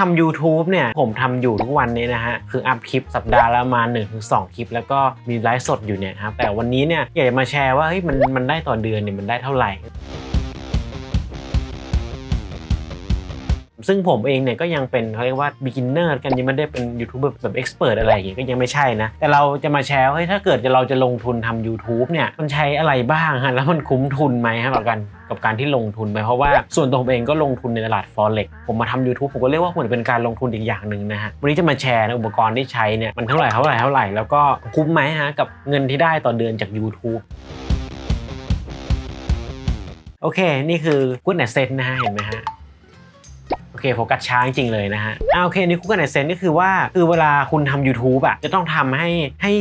ทำ YouTube เนี่ย ผมทำอยู่ทุกวันนี้นะฮะ คืออัพคลิปสัปดาห์ละประมาณ1-2ถึงคลิป แล้วก็มีไลฟ์สดอยู่เนี่ยครับ แต่วันนี้เนี่ยอยากจะมาแชร์ว่าเฮ้ยมันมันได้ต่อเดือนเนี่ยมันได้เท่าไหร่ซึ่งผมเองเนี่ยก็ยังเป็นเขาเรียกว่า beginner กันยังไม่ได้เป็นยูทูบแบบ expert อะไรอย่างเงี้ยก็ยังไม่ใช่นะ แต่เราจะมาแชร์ว่าเฮ้ยถ้าเกิดเราจะลงทุนทำ YouTube เนี่ยมันใช้อะไรบ้างฮะแล้วมันคุ้มทุนไหมครับกับการ กับการที่ลงทุนไปเพราะว่าส่วนตัวผมเองก็ลงทุนในตลาด forex ผมมาทำ YouTube ผมก็เรียกว่าเหมือนเป็นการลงทุนอีกอย่างหนึ่งนะฮะวันนี้จะมาแชร์นะอุปกรณ์ที่ใช้เนี่ยมันเท่าไหร่เท่าไหร่เท่าไหร่แล้วก็คุ้มไหมฮะกับเงินที่ได้ต่อเดือนจาก YouTube โอเค นี่คือ Good a s s e t นะฮะ เห็นไหมฮะ เคโฟกัสช้าจริงๆเลยนะฮะอ่าโอเคนี่ Good a s s e t ก็คือว่าคือเวลาคุณทำ YouTube อะจะต้องทำให้ให้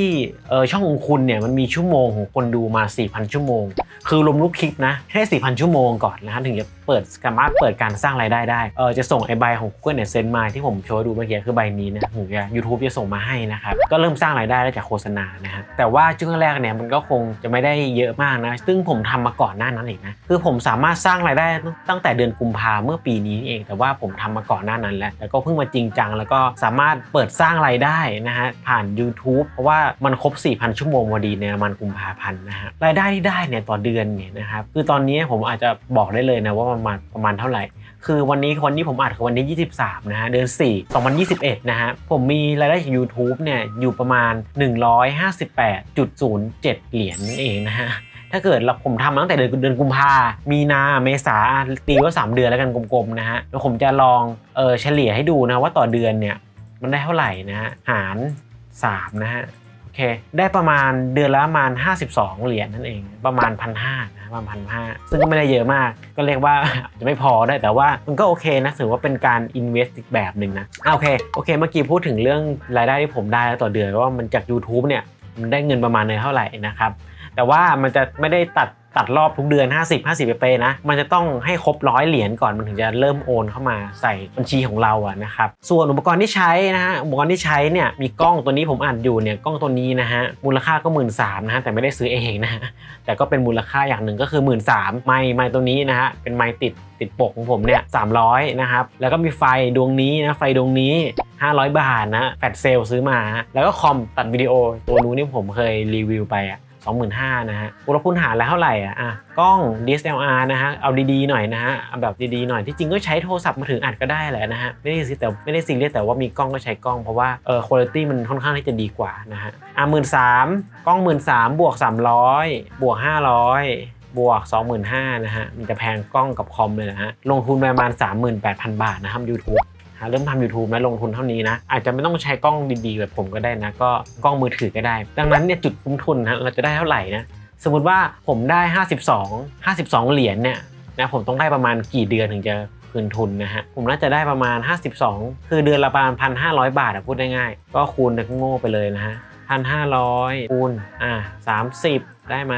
เออช่องของคุณเนี่ยมันมีชั่วโมงของคนดูมา 4,000 ชั่วโมง คือรวมลูกคลิปนะแค่4,000 ชั่วโมงก่อนนะฮะถึงจะ เปิดสามารถเปิดการสร้างรายได้ได้เออจะส่งไอใบของ Google AdSense มาที่ผมโชว์ดูเมื่อกี้คือใบนี้นะถึงจะ YouTube จะส่งมาให้นะครับก็เริ่มสร้างรายได้ได้จากโฆษณานะฮะแต่ว่าช่วงแรกเนี่ยมันก็คงจะไม่ได้เยอะมากนะซึ่งผมทำมาก่อนหน้านั้นเองนะคือผมสามารถสร้างรายได้ตั้งแต่เดือนกุมภาเมื่อปีนี้เอง แต่ว่าผมทำมาก่อนหน้านั้นแล้วแล้วก็เพิ่งมาจริงจัง แล้วก็สามารถเปิดสร้างรายได้นะฮะผ่าน YouTube เพราะว่ามันครบ 4,000 ชั่วโมงพอดีในมันกุมภาพันธ์นะฮะรายได้ที่ได้เนี่ยต่อเดือนเนี่ยนะครับคือตอนนี้ผมอาจจะบอกได้เลยนะว่าประมาณประมาณเท่าไหร่ คือวันนี้วันนี้ผมอัดคือวันที่ 23 นะฮะเดือน 4 2021 นะฮะ ผมมีรายได้จาก YouTube เนี่ยอยู่ประมาณ 158.07 เหรียญนั่นเองนะฮะถ้าเกิดเราผมทำตั้งแต่เดือนเดือนกุมภา มีนา เมษา ตีว่า 3 เดือนแล้วกันกลมๆนะฮะ แล้วผมจะลองเออเฉลี่ยให้ดูนะว่าต่อเดือนเนี่ยมันได้เท่าไหร่นะฮะ หาร 3 นะฮะ เคได้ประมาณเดือนละประมาณ 52 เหรียญนั่นเอง ประมาณพันห้านะประมาณพันห้าซึ่งก็ไม่ได้เยอะมาก ก็เรียกว่าจะไม่พอได้แต่ว่ามันก็โอเคนะถือว่าเป็นการอินเวสต์อีกแบบหนึ่งนะอะโอเคโอเค เมื่อกี้พูดถึงเรื่องรายได้ที่ผมได้ต่อเดือนว่ามันจาก YouTube เนี่ยมันได้เงินประมาณเท่าไหร่นะครับแต่ว่ามันจะไม่ได้ตัด ตัดรอบทุกเดือน 50 50ไปเปนะ มันจะต้องให้ครบร้อยเหรียญก่อนมันถึงจะเริ่มโอนเข้ามาใส่บัญชีของเราอะนะครับ ส่วนอุปกรณ์ที่ใช้นะฮะ อุปกรณ์ที่ใช้เนี่ยมีกล้องตัวนี้ผมอ่านอยู่เนี่ยกล้องตัวนี้นะฮะมูลค่าก็หมื่นสามนะฮะแต่ไม่ได้ซื้อเองนะฮะแต่ก็เป็นมูลค่าอย่างหนึ่งก็คือหมื่นสามไม้ไม้ตัวนี้นะฮะเป็นไม้ติดติดปกของผมเนี่ยสามร้อยนะครับ แล้วก็มีไฟดวงนี้นะไฟดวงนี้ 500 บาทนะแฟลชเซลซื้อมา แล้วก็คอมตัดวิดีโอตัวนู้นี่ผมเคยรีวิวไปอะ 25,000นะฮะอุณหภูมิหารแล้วเท่าไหร่อะอะกล้อง DSLR นะฮะเอาดีๆหน่อยนะฮะเอาแบบดีๆหน่อยที่จริงก็ใช้โทรศัพท์มือถืออัดก็ได้แหละนะฮะไม่ได้ซีแต่ไม่ได้ซีเรียสแต่ว่ามีกล้องก็ใช้กล้องเพราะว่าเออคุณภาพมันค่อนข้างที่จะดีกว่านะฮะอะหมื่นสามกล้องหมื่นสามบวก300 บวก 500บวก 25,000นะฮะ มันจะแพงกล้องกับคอมเลยนะฮะ ลงทุนประมาณ 38,000 บาทนะครับ YouTube เริ่มทำ YouTube นะลงทุนเท่านี้นะ อาจจะไม่ต้องใช้กล้องดีๆแบบผมก็ได้นะ ก็กล้องมือถือก็ได้ ดังนั้นเนี่ยจุดคุ้มทุนนะเราจะได้เท่าไหร่นะสมมติว่าผมได้ 52 52 เหรียญเนี่ยนะผมต้องได้ประมาณกี่เดือนถึงจะคืนทุนนะฮะ ผมน่าจะได้ประมาณ 52 คือเดือนละประมาณ 1,500 บาทอะพูดได้ง่ายก็คูณโง่ไปเลยนะฮะ1,500คูณอ่า30ได้ไหม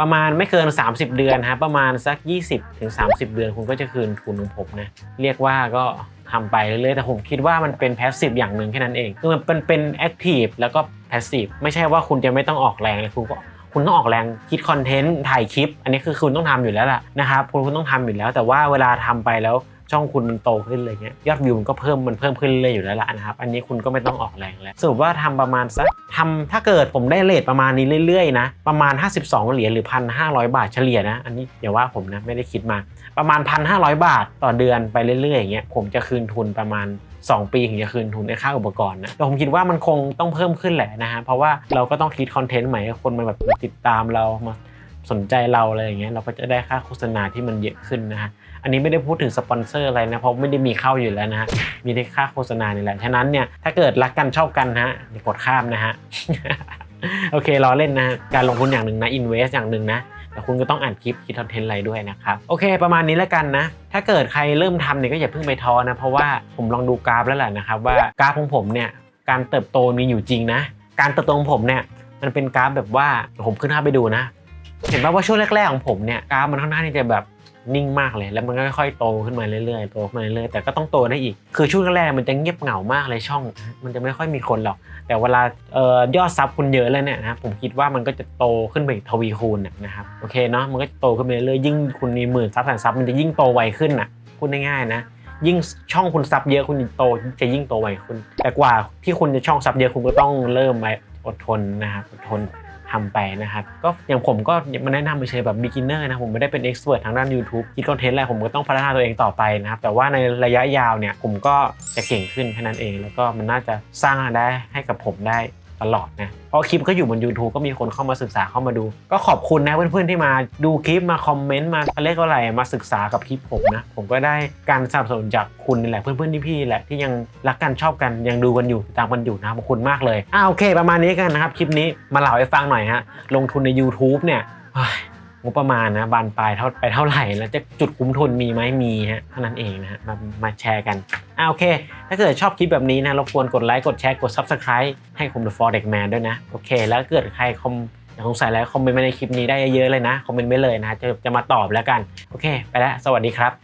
ประมาณไม่เกิน 30 เดือนฮะประมาณสัก 20ถึง30 เดือนคุณก็จะคืนทุนของผมนะ เรียกว่าก็ ทำไปเรื่อยๆแต่ผมคิดว่ามันเป็นแพสซีฟอย่างหนึ่งแค่นั้นเองคือมันเป็นแอคทีฟแล้วก็แพสซีฟไม่ใช่ว่าคุณจะไม่ต้องออกแรงเลยคุณก็คุณต้องออกแรงคิดคอนเทนต์ถ่ายคลิป อันนี้คือคุณต้องทำอยู่แล้วล่ะนะครับคุณคุณต้องทำอยู่แล้ว แต่ว่าเวลาทำไปแล้ว ช่องคุณมันโตขึ้นเลยเงี้ยยอดวิวมันก็เพิ่มมันเพิ่มขึ้นเลยอยู่แล้วล่ะนะครับอันนี้คุณก็ไม่ต้องออกแรงแล้วสรุปว่าทำประมาณสักทำถ้าเกิดผมได้เลทประมาณนี้เรื่อยๆนะประมาณ 52 เหรียญหรือ 1,500 บาทเฉลี่ยนะ อันนี้อย่าว่าผมนะไม่ได้คิดมาประมาณ 1,500 บาทต่อเดือนไปเรื่อยๆอย่างเงี้ยผมจะคืนทุนประมาณ2 ปีถึงจะคืนทุนในค่าอุปกรณ์นะแต่ผมคิดว่ามันคงต้องเพิ่มขึ้นแหละนะฮะเพราะว่าเราก็ต้องคิดคอนเทนต์ใหม่ให้คนมาแบบติดตามเรามา สนใจเราอะไรอย่างเงี้ยเราก็จะได้ค่าโฆษณาที่มันเยอะขึ้นนะฮะอันนี้ไม่ได้พูดถึงสปอนเซอร์อะไรนะเพราะไม่ได้มีเข้าอยู่แล้วนะฮะมีแต่ค่าโฆษณานี่แหละฉะนั้นเนี่ยถ้าเกิดรักกันชอบกันนะฮะอย่ากดข้ามนะฮะโอเครอเล่นนะการลงทุนอย่างหนึ่งนะอินเวสอย่างหนึ่งนะแต่คุณก็ต้องอ่านคลิปคิดคอนเทนต์อะไรด้วยนะครับโอเค ประมาณนี้แล้วกันนะ ถ้าเกิดใครเริ่มทำเนี่ยก็อย่าเพิ่งไปท้อนะ เพราะว่าผมลองดูกราฟแล้วแหละนะครับว่ากราฟของผมเนี่ยการเติบโตมีอยู่จริงนะ การเติบโตของผมเนี่ยมันเป็นกราฟแบบว่าผมขึ้นภาพไปดูนะ เห็นไหมว่าช่วงแรกๆของผมเนี่ยกราฟมันค่อนข้างที่จะแบบนิ่งมากเลย แล้วมันก็ค่อยๆโตขึ้นมาเรื่อยๆโตขึ้นมาเรื่อยๆแต่ก็ต้องโตได้อีก คือช่วงแรกๆมันจะเงียบเหงามากเลยช่อง มันจะไม่ค่อยมีคนหรอก แต่เวลาเอ่อยอดซับคุณเยอะเลยเนี่ยนะครับผมคิดว่ามันก็จะโตขึ้นไปอีกทวีคูณนะนะครับโอเคเนาะมันก็จะโตขึ้นไปเรื่อยๆยิ่งคุณมีหมื่นซับแสนซับมันจะยิ่งโตไวขึ้นน่ะพูดง่ายๆนะยิ่งช่องคุณซับเยอะคุณโตจะยิ่งโตไวขึ้นแต่กว่าที่คุณจะช่องซับเยอะคุณก็ต้องเริ่มไว้อดทนนะครับอดทน ทำไปนะครับก็อย่างผมก็มาแนะนำไปเฉยแบบ beginner นะผมไม่ได้เป็น expert ทางด้าน YouTube คิดคอนเทนต์อะไรผมก็ต้องพัฒนาตัวเองต่อไปนะครับแต่ว่าในระยะยาวเนี่ยผมก็จะเก่งขึ้นแค่นั้นเอง แล้วก็มันน่าจะสร้างได้ให้กับผมได้ ตลอดนะเพราะคลิปก็อยู่บน YouTube ก็มีคนเข้ามาศึกษาเข้ามาดู ก็ขอบคุณนะเพื่อนๆที่มาดูคลิปมาคอมเมนต์มาเขาเรียกว่าอะไรมาศึกษากับคลิปผมนะ ผมก็ได้การสนับสนุนจากคุณนี่แหละเพื่อนๆที่พี่ๆแหละที่ยังรักกันชอบกันยังดูกันอยู่ติดตามกันอยู่นะขอบคุณมากเลยอ่าโอเค ประมาณนี้กันนะครับคลิปนี้มาเล่าให้ฟังหน่อยฮะลงทุนใน YouTube เนี่ยงบประมาณนะบานปลายเท่าไปเท่าไหร่ แล้วจะจุดคุ้มทุนมีไหมมีฮะเท่านั้นเองนะฮะมามาแชร์กัน อ่าโอเค ถ้าเกิดชอบคลิปแบบนี้นะรบกวนกดไลค์กดแชร์กด Subscribe ให้ผม The For Deck Man ด้วยนะ โอเค แล้วเกิดใครคอมอยากสงสัยแล้วคอมเมนต์มาในคลิปนี้ได้เยอะๆเลยนะ คอมเมนต์ไว้เลยนะจะจะมาตอบแล้วกัน โอเค ไปแล้ว สวัสดีครับ